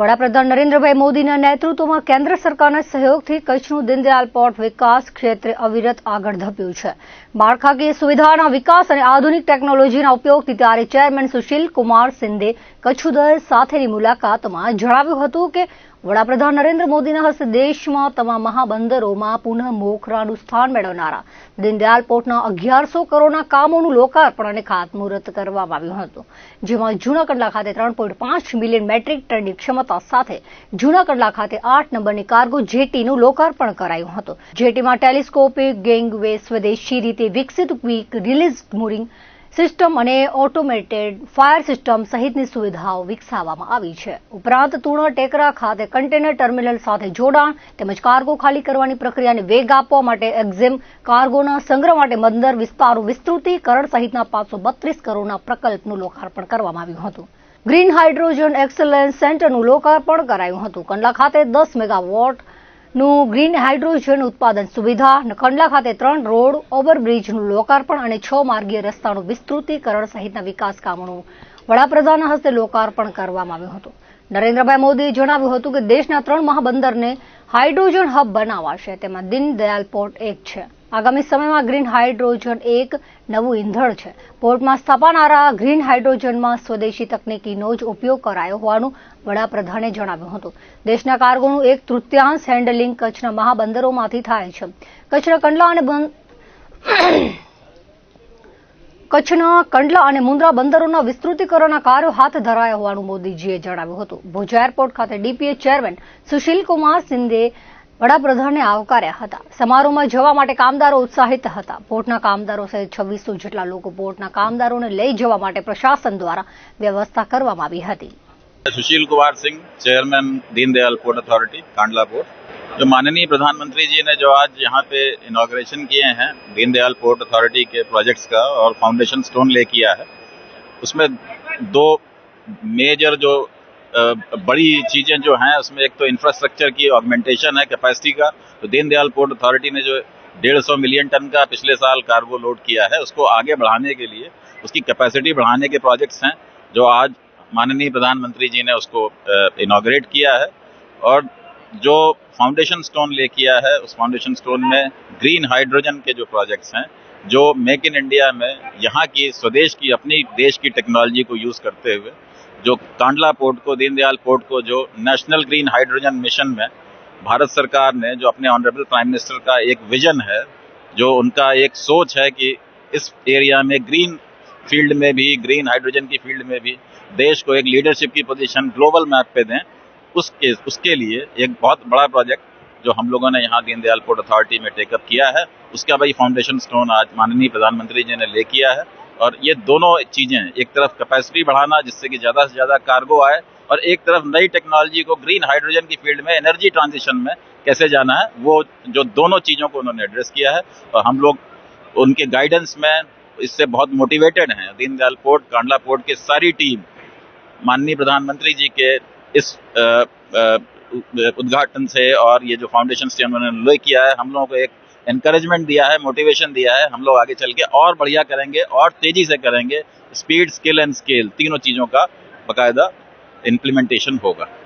વડાપ્રધાન નરેન્દ્રભાઈ મોદીના નેતૃત્વમાં કેન્દ્ર સરકારના સહયોગથી કચ્છનું દીનદયાલ પોર્ટ વિકાસ ક્ષેત્રે અવિરત આગળ ધપ્યું છે માળખાકીય સુવિધાના વિકાસ અને આધુનિક ટેકનોલોજીના ઉપયોગથી ત્યારે ચેરમેન સુશીલ કુમાર સિંધે કચ્છુદય સાથેની મુલાકાતમાં જણાવ્યું હતું કે વડાપ્રધાન નરેન્દ્ર મોદીના હસ્તે દેશમાં તમામ મહાબંદરોમાં પુનઃ મોખરાનું સ્થાન મેળવનારા દીનદયાલ પોર્ટના અગિયારસો કરોડના કામોનું લોકાર્પણ અને ખાતમુહૂર્ત કરવામાં આવ્યું હતું જેમાં જૂના જૂનાગઢલા ખાતે ત્રણ પાંચ મિલિયન મેટ્રિક ટનની ક્ષમતા સાથે જૂના જૂનાગઢલા ખાતે આઠ નંબરની કાર્ગો જેટીનું લોકાર્પણ કરાયું હતું જેટીમાં ટેલિસ્કોપિક ગેંગવે સ્વદેશી રીતે વિકસિત ક્વિક રિલીઝ મૂરિંગ સિસ્ટમ અને ઓટોમેટેડ ફાયર સિસ્ટમ સહિતની સુવિધાઓ વિકસાવવામાં આવી છે ઉપરાંત તુણ ટેકરા ખાતે કન્ટેનર ટર્મિનલ સાથે જોડાણ તેમજ કાર્ગો ખાલી કરવાની પ્રક્રિયાને વેગ આપવા માટે એક્ઝેમ કાર્ગોના સંગ્રહ માટે બંદર વિસ્તારો વિસ્તૃતીકરણ સહિતના પાંચસો બત્રીસ કરોડના પ્રકલ્પનું લોકાર્પણ કરવામાં આવ્યું હતું ગ્રીન હાઇડ્રોજન એક્સલન્સ સેન્ટરનું લોકાર્પણ કરાયું હતું કંડલા ખાતે દસ મેગાવોટ નું ગ્રીન હાઇડ્રોજન ઉત્પાદન સુવિધા નખંડલા ખાતે ત્રણ રોડ ઓવરબ્રિજનું લોકાર્પણ અને છ માર્ગીય રસ્તાનું વિસ્તૃતીકરણ સહિતના વિકાસ કામોનું વડાપ્રધાનના હસ્તે લોકાર્પણ કરવામાં આવ્યું હતું નરેન્દ્રભાઈ મોદીએ જણાવ્યું હતું કે દેશના ત્રણ મહાબંદરને હાઇડ્રોજન હબ બનાવાશે તેમાં દીનદયાલ પોર્ટ એક છે આગામી સમયમાં ગ્રીન હાઇડ્રોજન એક નવું ઈંધણ છે પોર્ટમાં સ્થાપાનારા ગ્રીન હાઇડ્રોજનમાં સ્વદેશી તકનીકીનો જ ઉપયોગ કરાયો હોવાનું વડાપ્રધાને જણાવ્યું હતું દેશના કાર્ગોનું એક તૃતીયાંશ હેન્ડલિંગ કચ્છના મહાબંદરોમાંથી થાય છે કચ્છના કંડલા અને કચ્છના કંડલા અને મુન્દ્રા બંદરોના વિસ્તૃતિકરણના કાર્યો હાથ ધરાયા હોવાનું મોદીજીએ જણાવ્યું હતું ભુજ એરપોર્ટ ખાતે ડીપીએ ચેરમેન સુશીલ કુમાર સિંધે बड़ा प्रधान ने आवकारया होता समारोह में જવા માટે કામદારો ઉત્સાહિત હતા પોર્ટના કામદારો સહિત 2600 જેટલા લોકો પોર્ટના કામદારોને લઈ જવા માટે પ્રશાસન દ્વારા વ્યવસ્થા કરવામાં આવી હતી Sushil Kuwar Singh chairman Deendayal port authority Kandla port જે માનનીય પ્રધાનમંત્રીજીને જો આજ અહીંયા પર ઇનોગરેશન کیے ہیں દિનદયાળ પોર્ટ ઓથોરિટી કે પ્રોજેક્ટ્સ કા ઓર ફાઉન્ડેશન સ્ટોન લેકિયા હૈ ઉસમે દો મેજર જો बड़ी चीज़ें जो हैं उसमें एक तो इंफ्रास्ट्रक्चर की ऑगमेंटेशन है कैपेसिटी का तो दीनदयाल पोर्ट अथॉरिटी ने जो डेढ़ सौ मिलियन टन का पिछले साल कार्गो लोड किया है उसको आगे बढ़ाने के लिए उसकी कैपेसिटी बढ़ाने के प्रोजेक्ट्स हैं जो आज माननीय प्रधानमंत्री जी ने उसको इनाग्रेट किया है और जो फाउंडेशन स्टोन ले किया है उस फाउंडेशन स्टोन में ग्रीन हाइड्रोजन के जो प्रोजेक्ट्स हैं जो मेक इन इंडिया में यहाँ की स्वदेश की अपनी देश की टेक्नोलॉजी को यूज़ करते हुए जो कांडला पोर्ट को दीनदयाल पोर्ट को जो नेशनल ग्रीन हाइड्रोजन मिशन में भारत सरकार ने जो अपने ऑनरेबल प्राइम मिनिस्टर का एक विजन है जो उनका एक सोच है कि इस एरिया में ग्रीन फील्ड में भी ग्रीन हाइड्रोजन की फील्ड में भी देश को एक लीडरशिप की पोजीशन ग्लोबल मैप पे दें उसके उसके लिए एक बहुत बड़ा प्रोजेक्ट जो हम लोगों ने यहाँ दीनदयाल पोर्ट अथॉरिटी में टेकअप किया है उसका भाई फाउंडेशन स्टोन आज माननीय प्रधानमंत्री जी ने ले किया है और ये दोनों चीज़ें एक तरफ कैपेसिटी बढ़ाना जिससे कि ज़्यादा से ज़्यादा कार्गो आए और एक तरफ नई टेक्नोलॉजी को ग्रीन हाइड्रोजन की फील्ड में एनर्जी ट्रांजिशन में कैसे जाना है वो जो दोनों चीज़ों को उन्होंने एड्रेस किया है और हम लोग उनके गाइडेंस में इससे बहुत मोटिवेटेड हैं दीनदयाल पोर्ट कांडला पोर्ट की सारी टीम माननीय प्रधानमंत्री जी के इस उद्घाटन से और ये जो फाउंडेशन से उन्होंने लय किया है हम लोगों को एक इंकरेजमेंट दिया है मोटिवेशन दिया है हम लोग आगे चल के और बढ़िया करेंगे और तेज़ी से करेंगे स्पीड स्किल एंड स्केल तीनों चीज़ों का बाकायदा इम्प्लीमेंटेशन होगा